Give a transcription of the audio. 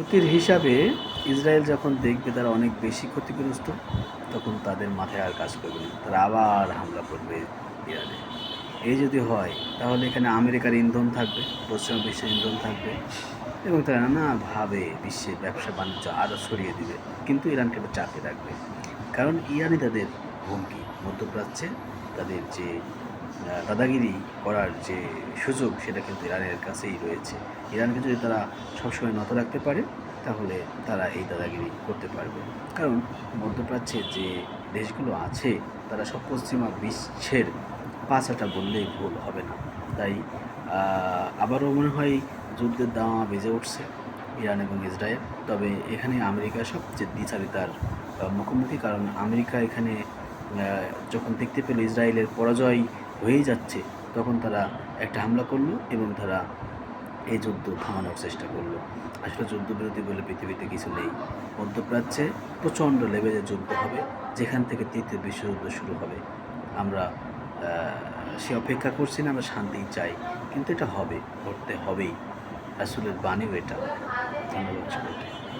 ক্ষতির হিসাবে ইসরায়েল যখন দেখবে তারা অনেক বেশি ক্ষতিগ্রস্ত, তখন তাদের মাথায় আর কাজ করবে না। তারা আবার হামলা করবে ইরানে। এই যদি হয়, তাহলে এখানে আমেরিকার ইন্ধন থাকবে পশ্চিমা বিশ্বের ইন্ধন থাকবে এবং তারা নানাভাবে বিশ্বের ব্যবসা বাণিজ্য আরও ছড়িয়ে দিবে। কিন্তু ইরানকে এটা চাপে রাখবে। কারণ ইরানই তাদের হুমকি। মধ্যপ্রাচ্যে তাদের যে দাদাগিরি করার যে সুযোগ, সেটা কিন্তু ইরানের কাছেই রয়েছে। ইরানকে যদি তারা সবসময় নত রাখতে পারে, তাহলে তারা এই দাদাগিরি করতে পারবে। কারণ মধ্যপ্রাচ্যে যে দেশগুলো আছে, তারা সব পশ্চিমা বিশ্বের পাঁচাটা বললেই ভুল হবে না। তাই আবারও মনে হয় যুদ্ধের দামা বেজে উঠছে ইরান এবং ইসরায়েল। তবে এখানে আমেরিকা সবচেয়ে দ্বিচারিতার মুখোমুখি। কারণ আমেরিকা এখানে যখন দেখতে পেল ইসরায়েলের পরাজয় হয়েই যাচ্ছে, তখন তারা একটা হামলা করল এবং তারা এই যুদ্ধ থামানোর চেষ্টা করল। আসলে যুদ্ধবিরতি বলে পৃথিবীতে কিছু নেই। মধ্যপ্রাচ্যে প্রচণ্ড লেভেলের যুদ্ধ হবে, যেখান থেকে তৃতীয় বিশ্বযুদ্ধ শুরু হবে। আমরা সে অপেক্ষা করছি না, আমরা শান্তি চাই, কিন্তু এটা হবে, ঘটতে হবেই। আসলে বাণীও এটা। ধন্যবাদ